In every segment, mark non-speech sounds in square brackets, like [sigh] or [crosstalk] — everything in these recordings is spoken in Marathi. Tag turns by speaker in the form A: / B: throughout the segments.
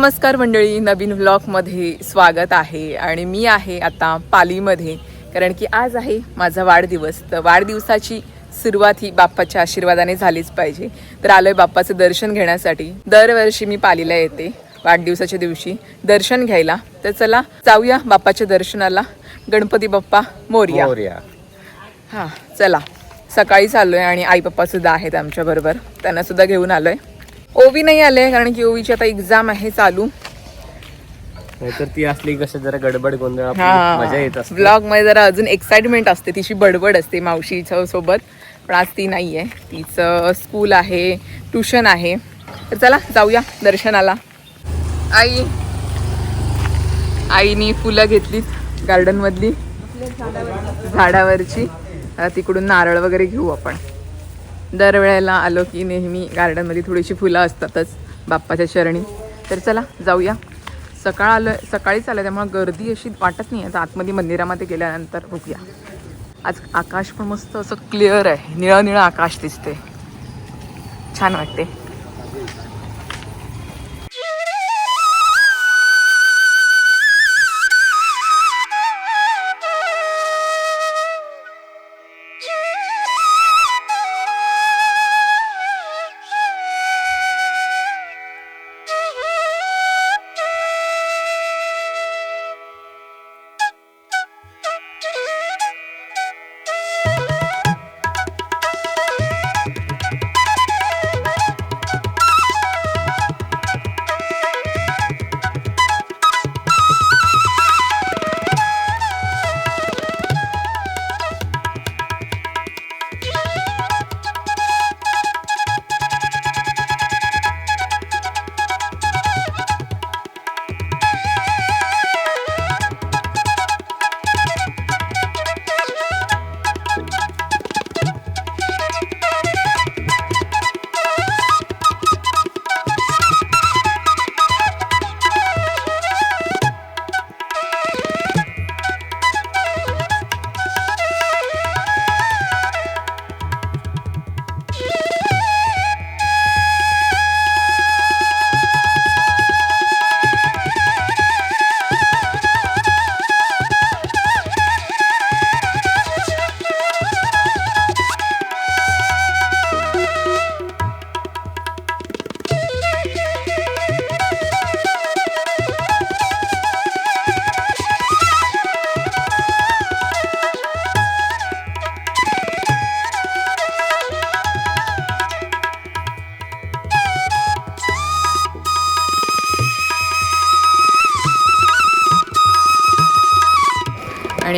A: नमस्कार मंडळी नवीन व्लॉगमध्ये स्वागत आहे आणि मी आहे आता पालीमध्ये. कारण की आज आहे माझा वाढदिवस. तर वाढदिवसाची सुरुवात ही बाप्पाच्या आशीर्वादाने झालीच पाहिजे. तर आलोय बाप्पाचं दर्शन घेण्यासाठी. दरवर्षी मी पालीला येते वाढदिवसाच्या दिवशी दर्शन घ्यायला. तर चला जाऊया बाप्पाच्या दर्शनाला. गणपती बाप्पा मोर्या.
B: मोरया.
A: हां चला. सकाळीच आलोय आणि आई पप्पा सुद्धा आहेत आमच्या बरोबर. त्यांना सुद्धा घेऊन आलोय. ओवी नाही आले कारण की ओवीची आता एक्झाम आहे चालू.
B: नाहीतर ती असली कसं जरा गडबड गोंधळ आपली मजा येत असते.
A: ब्लॉगमध्ये जरा अजून एक्साइटमेंट असते तिची बडबड असते मावशीच्या सोबत पण आज ती नाही आहे. तिचं स्कूल आहे ट्युशन आहे. तर चला जाऊया दर्शनाला. आई. आईनी फुलं घेतलीत गार्डन मधली. झाडावरची. तिकडून नारळ वगैरे घेऊ आपण. दरवेळेला आलो की नेहमी गार्डनमध्ये थोडीशी फुलं असतातच बाप्पाच्या शरणी. तर चला जाऊया. सकाळ आलं सकाळीच आलं त्यामुळे गर्दी अशी वाटत नाही आता आतमध्ये मंदिरामध्ये गेल्यानंतर बघूया. आज आकाश पण मस्त असं क्लिअर आहे. निळं निळं आकाश दिसते छान वाटते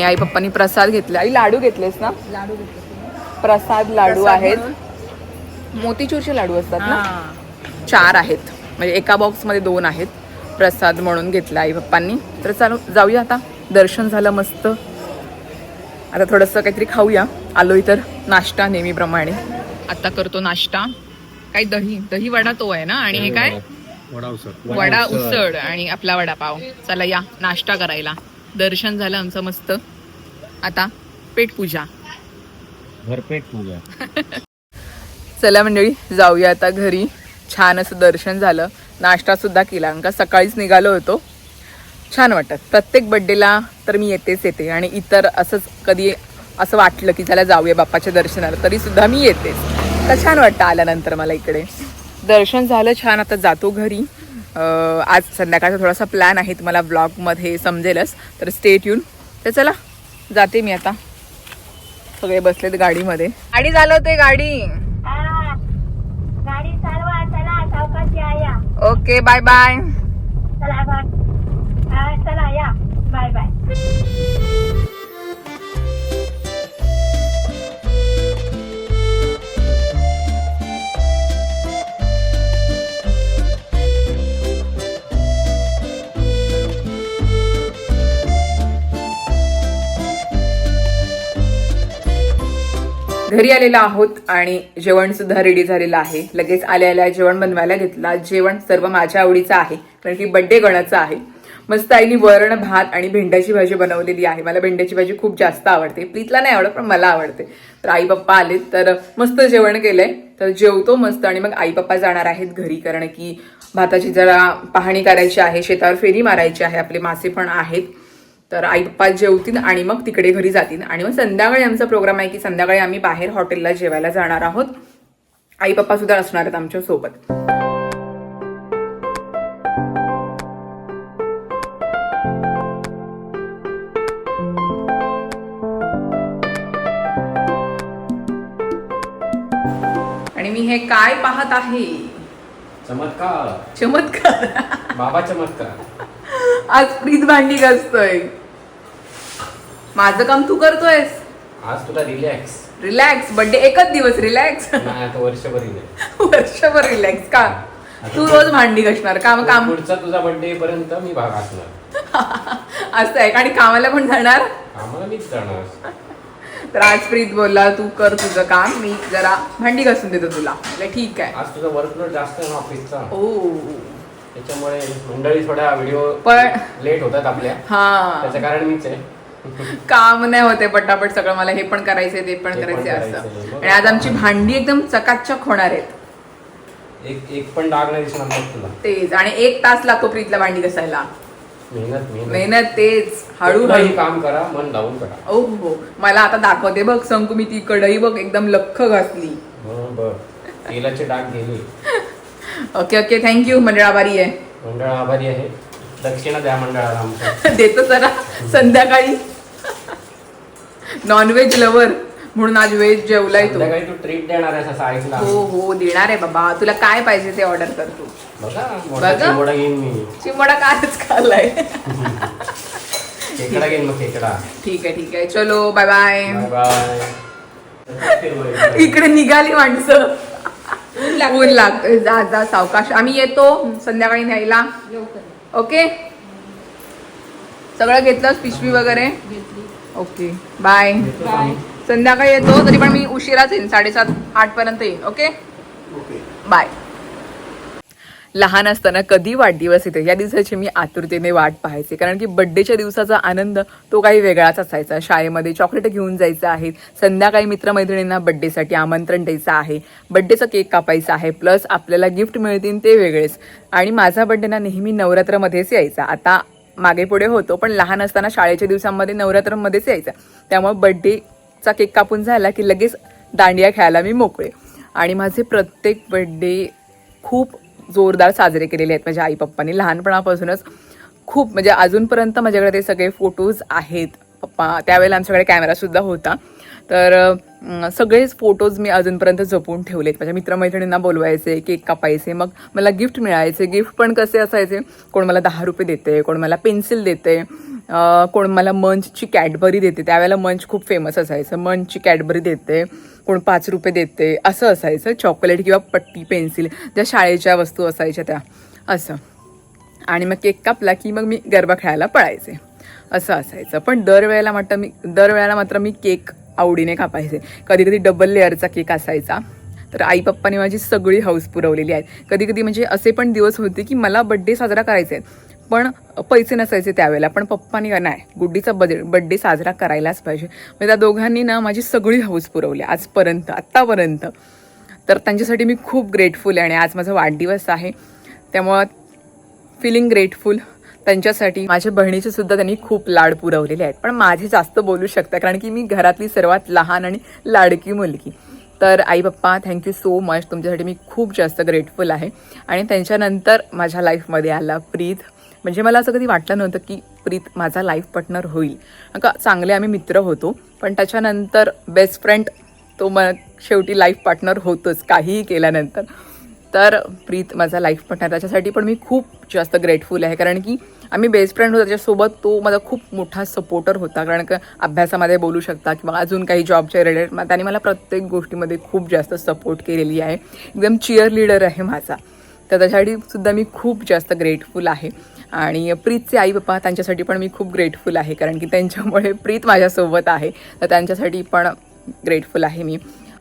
A: आणि आई पप्पांनी प्रसाद घेतला. आई लाडू घेतलेस ना?
C: लाडू घेतले
A: प्रसाद लाडू आहेत. मोतीचूरचे लाडू असतात ना? चार आहेत. म्हणजे एका बॉक्समध्ये दोन आहेत. प्रसाद म्हणून घेतला आई पप्पांनी. तर चालू जाऊया आता. दर्शन झालं मस्त. आता थोडंसं काहीतरी खाऊया. आलोय तर नाश्ता नेहमीप्रमाणे. आता करतो नाश्ता. काही दही? दही वडा तो आहे ना? आणि हे काय? वडा उसळ आणि आपला वडापाव. चला या नाश्ता करायला. दर्शन झालं आमचं मस्त. आता पेटपूजा
B: भरपेट पूजा.
A: चला मंडळी जाऊया आता घरी. छान असं दर्शन झालं. नाश्ता सुद्धा केला. का सकाळीच निघालो होतो. छान वाटत. प्रत्येक बड्डेला तर मी येतेच येते. आणि इतर असंच कधी असं वाटलं की त्याला जाऊया बाप्पाच्या दर्शनाला तरी सुद्धा मी येतेच. तर छान वाटतं आल्यानंतर मला इकडे. दर्शन झालं छान. आता जातो घरी. आज संध्याकाळचा थोडासा प्लॅन आहे. तुम्हाला ब्लॉगमध्ये समजेलच. तर स्टेट येऊन तर चला जाते मी आता. सगळे बसलेत गाडीमध्ये. गाडी चालवते गाडी.
C: गाडी चालवा चला सावकाशी या. या
A: ओके बाय बाय घरी आलेलो आहोत आणि जेवण सुद्धा रेडी झालेलं आहे. लगेच आल्या आल्या जेवण बनवायला घेतला. जेवण सर्व माझ्या आवडीचं आहे कारण की बड्डे गणाचं आहे. मस्त आईने वरण भात आणि भेंड्याची भाजी बनवलेली आहे. मला भेंड्याची भाजी खूप जास्त आवडते. प्रीतला नाही आवडत पण मला आवडते. तर आई पप्पा आले तर मस्त जेवण केलंय. तर जेवतो मस्त आणि मग आई पप्पा जाणार आहेत घरी कारण की भाताची जरा पाहणी करायची आहे. शेतावर फेरी मारायची आहे. आपले मासे पण आहेत. तर आई पप्पा जेवतील आणि मग तिकडे घरी जातील. आणि मग संध्याकाळी आमचा प्रोग्राम आहे की संध्याकाळी आम्ही बाहेर हॉटेलला जेवायला जाणार आहोत. आई पप्पा सुद्धा असणार आहेत आमच्यासोबत. आणि मी हे काय पाहत आहे?
B: चमत्कार.
A: चमत्कार.
B: बाबा चमत्कार.
A: आज प्रीत भांडी घासतोय. माझं काम तू करतोयस.
B: आज तुला रिलॅक्स
A: रिलॅक्स बर्थडे एकच दिवस रिलॅक्स
B: नाही आता वर्षभर रिलॅक्स [laughs]
A: वर्षभर रिलॅक्स का? तू रोज भांडी घासणार काम काम.
B: पुढचा तुझा बर्थडे पर्यंत मी भाग असणार. [laughs]
A: असं आहे आणि कामाला पण जाणार?
B: आम्हाला मीच जाणार. [laughs]
A: तर आज प्रीत बोलला तू कर तुझं काम मी जरा भांडी घासून देतो तुला. म्हटलं ठीक आहे.
B: आज तुझा वर्कलोड जास्त आहे ना ऑफिसचा.
A: ओ
B: त्याच्यामुळे मंडळी थोड्या व्हिडिओ
A: पण
B: लेट होतात आपल्या.
A: हा.
B: त्याचं कारण मीच आहे. [laughs]
A: काम नाही होते पटापट सगळं मला हे पण करायचंय ते पण करायचंय असं. आणि आज आमची भांडी एकदम चकाचक होणार आहेत.
B: एक एक पण डाग नाही दिसणार मग तुला.
A: तेच आणि एक तास लागतो प्रीतला भांडी घासायला.
B: मेहनत मेहनत.
A: मेहनत तेच हळूहळू.
B: कुठलंही काम करा मन लावून करा.
A: ओ हो मला आता दाखवते बघ संकू मी ती कढई बघ एकदम लख्ख घासली.
B: हं, तेलाचे डाग गेले. [laughs]
A: ओके ओके थँक्यू मंडळ आभारी आहे.
B: मंडळ आभारी आहे. दक्षिणा द्या मंडळाला आमच्या [laughs]
A: देतो जरा संध्याकाळी. नॉनव्हेज लवर म्हणून आज व्हेज जेवलाय तू.
B: संध्याकाळी तू ट्रीट देणार आहेस असं ऐकलं
A: हो हो देणार आहे बाबा. तुला काय पाहिजे ते ऑर्डर कर तू.
B: बघा मोठा
A: बघा.
B: चिमोडा घेईन मी.
A: चिमडा कालच खाल्लाय.
B: खेकडा घेईन मग खेकडा
A: ठीक आहे ठीक आहे. चलो बाय बाय
B: बाय बाय
A: इकडे निघाली माणसं. ऊन लाग जा जा सावकाश. आम्ही येतो संध्याकाळी न्यायला. ओके सगळं घेतलं पिशवी वगैरे? ओके बाय संध्याकाळी येतो तरी पण मी उशिराच येईन साडेसात आठ पर्यंत येईन ओके बाय लहान असताना कधी वाढदिवस येते? या दिवसाची मी आतुरतेने वाट पाहायचे कारण की बड्डेच्या दिवसाचा आनंद तो काही वेगळाच असायचा. शाळेमध्ये चॉकलेट घेऊन जायचं आहे संध्याकाळी मित्रमैत्रिणींना बड्डेसाठी आमंत्रण द्यायचं आहे बड्डेचा केक कापायचा आहे प्लस आपल्याला गिफ्ट मिळतील ते वेगळेच. आणि माझा बड्डे ना नेहमी नवरात्रमध्येच यायचा. आता मागे पुढे होतो पण लहान असताना शाळेच्या दिवसांमध्ये नवरात्रमध्येच यायचा. त्यामुळे बड्डेचा केक कापून झाला की लगेच दांडिया खेळायला मी मोकळे. आणि माझे प्रत्येक बड्डे खूप जोरदार साजरे केलेले आहेत माझ्या आई पप्पांनी लहानपणापासूनच खूप म्हणजे अजूनपर्यंत माझ्याकडे ते सगळे फोटोज आहेत. पप्पा त्यावेळेला आमच्याकडे कॅमेरासुद्धा होता. तर सगळेच फोटोज मी अजूनपर्यंत जपून ठेवलेत. माझ्या मित्रमैत्रिणींना बोलवायचे केक कापायचे मग मला गिफ्ट मिळायचे. गिफ्ट पण कसे असायचे? कोण मला दहा रुपये देते कोण मला पेन्सिल देते कोण मला मंचची कॅडबरी देते. त्यावेळेला मंच खूप फेमस असायचं. मंचची कॅडबरी देते कोण पाच रुपये देते. असं असायचं. चॉकलेट किंवा पट्टी पेन्सिल ज्या शाळेच्या वस्तू असायच्या त्या. असं. आणि मग केक कापला की मग मी गरबा खेळायला पळायचे. असं असायचं. पण दरवेळेला मात्र मी दरवेळेला मात्र मी केक आवडीने कापायचे. कधी कधी डबल लेअरचा केक असायचा. तर आई पप्पाने माझी सगळी हौस पुरवलेली आहे कधी कधी म्हणजे असे पण दिवस होते की मला बड्डे साजरा करायचे आहेत. पण पैसे नसायचे त्यावेळेला. पण पप्पानी का नाही गुड्डीचा बजे बड्डे साजरा करायलाच पाहिजे. म्हणजे त्या दोघांनी ना माझी सगळी हौस पुरवली आजपर्यंत आत्तापर्यंत. तर त्यांच्यासाठी मी खूप ग्रेटफुल आहे आणि आज माझा वाढदिवस आहे. त्यामुळं फिलिंग ग्रेटफुल त्यांच्यासाठी माझ्या बहिणीचे सुद्धा त्यांनी खूप लाड पुरवलेले आहेत. पण माझे जास्त बोलू शकता कारण की मी घरातली सर्वात लहान आणि लाडकी मुलगी. तर आई पप्पा थँक्यू सो मच तुमच्यासाठी मी खूप जास्त ग्रेटफुल आहे. आणि त्यांच्यानंतर माझ्या लाईफमध्ये आला प्रीत. म्हणजे मला असं कधी वाटलं नव्हतं की प्रीत माझा लाईफ पार्टनर होईल. का चांगले आम्ही मित्र होतो पण त्याच्यानंतर बेस्ट फ्रेंड तो मग शेवटी लाईफ पार्टनर होतोच काहीही केल्यानंतर. तर प्रीत माझा लाईफ पार्टनर त्याच्यासाठी पण मी खूप जास्त ग्रेटफुल आहे. कारण की आम्ही बेस्ट फ्रेंड होतो. त्याच्यासोबत तो माझा खूप मोठा सपोर्टर होता. कारण का अभ्यासामध्ये बोलू शकता किंवा अजून काही जॉबच्या रिलेटेड त्याने मला प्रत्येक गोष्टीमध्ये खूप जास्त सपोर्ट केलेली आहे. एकदम चिअर लीडर आहे माझा. तर त्याच्यासाठी सुद्धा मी खूप जास्त ग्रेटफुल आहे. आणि प्रीतचे आई बाप्पा त्यांच्यासाठी पण मी खूप ग्रेटफुल आहे. कारण की त्यांच्यामुळे प्रीत माझ्यासोबत आहे. तर त्यांच्यासाठी पण ग्रेटफुल आहे मी.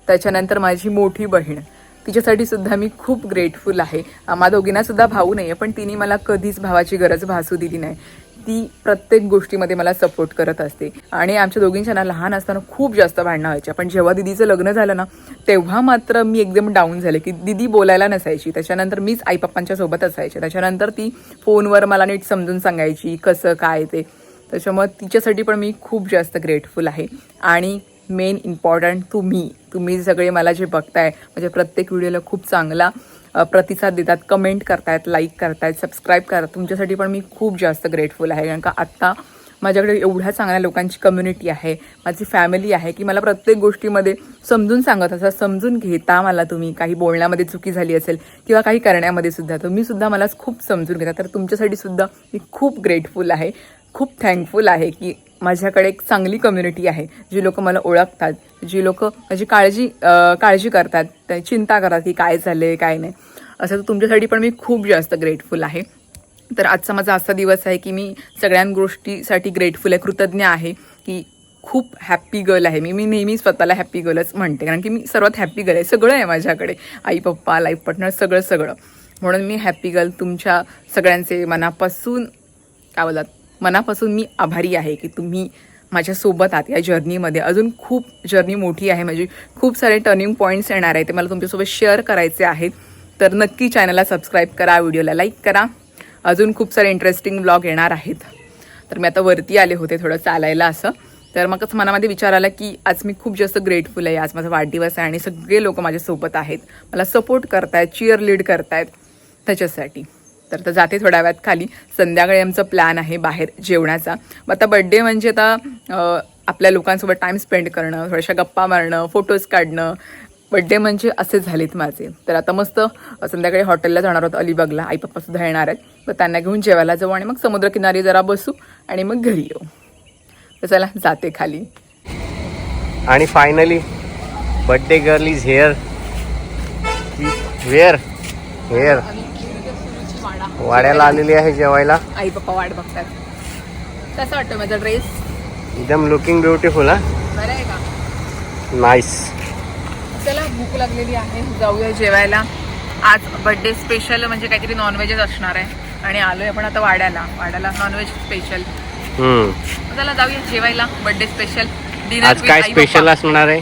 A: त्याच्यानंतर माझी मोठी बहीण. तिच्यासाठी सुद्धा मी खूप ग्रेटफुल आहे. आम्हा दोघींना सुद्धा भाऊ नाही आहे पण तिने मला कधीच भावाची गरज भासू दिली नाही. ती प्रत्येक गोष्टीमध्ये मला सपोर्ट करत असते. आणि आमच्या दोघींच्या ना लहान असताना खूप जास्त भांडणं व्हायच्या. पण जेव्हा दिदीचं लग्न झालं ना तेव्हा मात्र मी एकदम डाऊन झाले की दिदी बोलायला नसायची. त्याच्यानंतर मीच आई पप्पांच्या सोबत असायचे. त्याच्यानंतर ती फोनवर मला नीट समजून सांगायची कसं काय ते. त्याच्यामुळे तिच्यासाठी पण मी खूप जास्त ग्रेटफुल आहे. आणि मेन इम्पॉर्टंट तुम्ही तुम्ही सगळे मला जे बघताय म्हणजे प्रत्येक व्हिडिओला खूप चांगला प्रतिसाद देतात कमेंट करतायत लाईक करतायत सबस्क्राईब करतात तुमच्यासाठी पण मी खूप जास्त ग्रेटफुल आहे. कारण का आत्ता माझ्याकडे एवढ्या चांगल्या लोकांची कम्युनिटी आहे माझी फॅमिली आहे की मला प्रत्येक गोष्टीमध्ये समजून सांगत असा समजून घेता मला तुम्ही. काही बोलण्यामध्ये चुकी झाली असेल किंवा काही करण्यामध्ये सुद्धा तुम्ही सुद्धा मला खूप समजून घेता. तर तुमच्यासाठी सुद्धा मी खूप ग्रेटफुल आहे. खूप थँकफुल आहे की माझ्याकडे एक चांगली कम्युनिटी आहे जी लोक मला ओळखतात जी लोक माझी काळजी काळजी करतात त्या चिंता करतात की काय झालं आहे काय नाही. असं तर तुमच्यासाठी पण मी खूप जास्त ग्रेटफुल आहे. तर आजचा माझा असा दिवस आहे की मी सगळ्या गोष्टीसाठी ग्रेटफुल आहे कृतज्ञ आहे की खूप हॅप्पी गर्ल आहे मी. मी नेहमी स्वतःला हॅप्पी गर्लच म्हणते कारण की मी सर्वात हॅप्पी गर्ल आहे सगळं आहे माझ्याकडे. आई पप्पा लाईफ पार्टनर सगळं सगळं. म्हणून मी हॅप्पी गर्ल तुमच्या सगळ्यांचे मनापासून काय बोलतात मनापासून मी आभारी आहे की तुम्ही माझ्यासोबत आहात या जर्नीमध्ये अजून खूप जर्नी मोठी आहे म्हणजे खूप सारे टर्निंग पॉईंट्स येणार आहेत. ते मला तुमच्यासोबत शेअर करायचे आहेत. तर नक्की चॅनलला सबस्क्राईब करा व्हिडिओला लाईक करा. अजून खूप सारे इंटरेस्टिंग ब्लॉग येणार आहेत. तर मी आता वरती आले होते थोडं चालायला असं. तर मगच मनामध्ये विचार आला की आज मी खूप जास्त ग्रेटफुल आहे. आज माझा वाढदिवस आहे आणि सगळे लोक माझ्यासोबत आहेत. मला सपोर्ट करतायत चिअर लीड करतायत त्याच्यासाठी. तर आता जाते थोड्या वेळात खाली. संध्याकाळी आमचं प्लॅन आहे बाहेर जेवणाचा. मग आता बड्डे म्हणजे आता आपल्या लोकांसोबत टाईम स्पेंड करणं थोड्याशा गप्पा मारणं फोटोज काढणं. बड्डे म्हणजे असे झालेत माझे. तर आता मस्त संध्याकाळी हॉटेलला जाणार आहोत अलिबागला. आई पप्पा सुद्धा येणार आहेत. तर त्यांना घेऊन जेवायला जाऊ आणि मग समुद्रकिनारी जरा बसू आणि मग घरी येऊ. तर चला जाते खाली.
B: आणि finally birthday girl is here where here वाड्याला आलेली आहे जेवायला.
A: आई पप्पा वाट बघतात. कसं वाटतं माझा ड्रेस
B: एकदम लुकिंग ब्युटिफुल हा.
A: बरं आहे का?
B: नाईस
A: चला भूक लागलेली आहे. जाऊया जेवायला. आज बर्थडे स्पेशल म्हणजे काहीतरी नॉनव्हेजच असणार आहे. आणि आलोय आपण आता वाड्याला. वाड्याला नॉनव्हेज स्पेशल चला जाऊया जेवायला. बर्थडे स्पेशल डिनर
B: काय स्पेशल असणार आहे?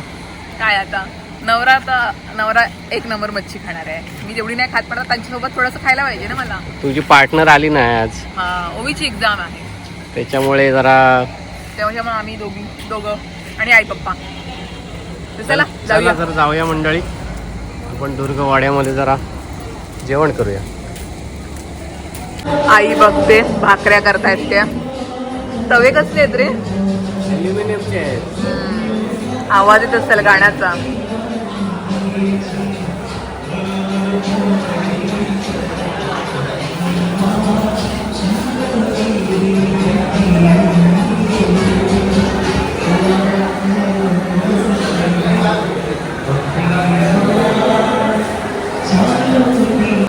A: काय आता? नवरा आता नवरा एक नंबर मच्छी खाणार आहे. मी जेवढी नाही खात पण त्यांच्यासोबत थोडंसं खायला पाहिजे ना मला.
B: तुझी पार्टनर आली नाही आज.
A: हा ओवीची एक्झाम आहे.
B: त्याच्यामुळे जरा
A: तेव्हा मग आम्ही दोघी दोघं आणि आई पप्पा. तर चला
B: चला
A: जाऊया.
B: जर जाऊया मंडळी. आपण दुर्गवाड्यामध्ये जरा जेवण करूया.
A: आई बघते भाकऱ्या करतायत त्या. तवे कसले आहेत रे?
B: आहेत.
A: आवाज येत असेल गाण्याचा.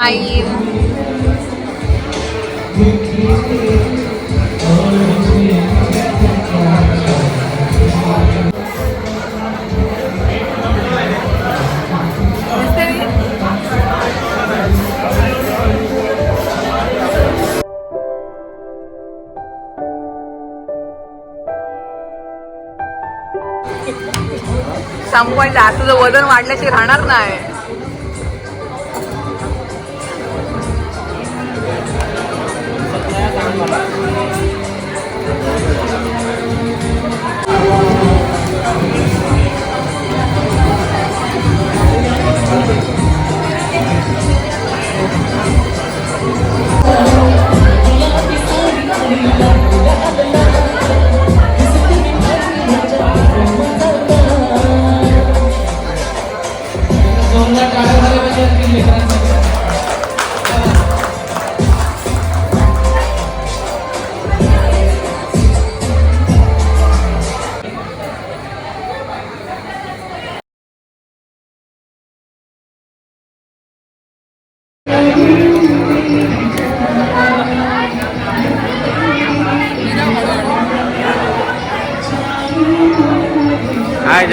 A: आई पॉईंट आता तुझं वजन वाढल्याशी राहणार नाही.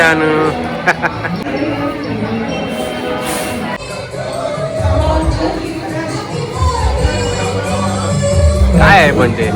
B: मित्रांनो [laughs] काय आहे पण ते?